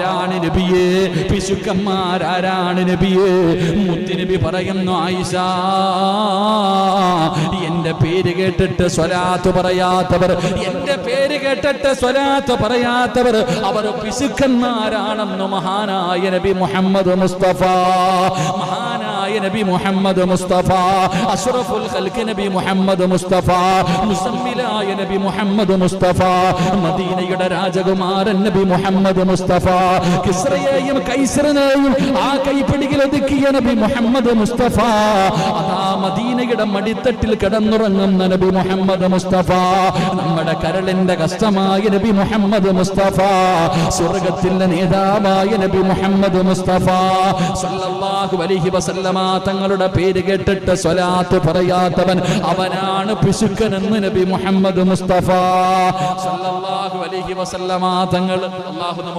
ആരാണ് നബിയെ? പിശുക്കന്മാരാരാണ് നബിയെ? മുത്തുനബി പറയുന്നു ആയിഷ എന്റെ പേര് കേട്ടിട്ട് സ്വലാത്ത് പറയാത്തവർ എന്റെ പേര് കേട്ടിട്ട് സ്വലാത്ത് പറയാത്തവർ അവർ പിശുക്കന്മാരാണെന്ന് മഹാനായ നബി മുഹമ്മദ് മുസ്തഫ. മഹാനായ നബി മുഹമ്മദ് മുസ്തഫ അഷ്റഫുൽ ഖൽക്ക് നബി മുഹമ്മദ് മുസ്തഫ മുസമ്മിലായ നബി മുഹമ്മദ് മുസ്തഫ മദീനയുടെ രാജകുമാരൻ നബി മുഹമ്മദ് മുസ്തഫ കിസ്രയെയും കൈസറിനെയും ആ കൈപ്പിടിയിൽ ഒതുക്കിയ നബി മുഹമ്മദ് മുസ്തഫ അതാ മദീനയുടെ മടിത്തട്ടിൽ കിടന്നുറങ്ങുന്ന നബി മുഹമ്മദ് മുസ്തഫ. നമ്മുടെ കരളിന്റെ കഷ്ടമായ നബി മുഹമ്മദ് മുസ്തഫ. സ്വർഗത്തിന്റെ നേതാവായ നബി മുഹമ്മദ് മുസ്തഫ. സല്ലല്ലാഹു അലൈഹി വസല്ലമ തങ്ങളുടെ പേര് കേട്ടിട്ട് സ്വലാത്ത് പറയാത്തവൻ അവനാണ് പിശുക്കൻ എന്ന് നബി മുഹമ്മദ് മുസ്തഫ. സല്ലല്ലാഹു അലൈഹി വസല്ലമ തങ്ങൾ അല്ലാഹു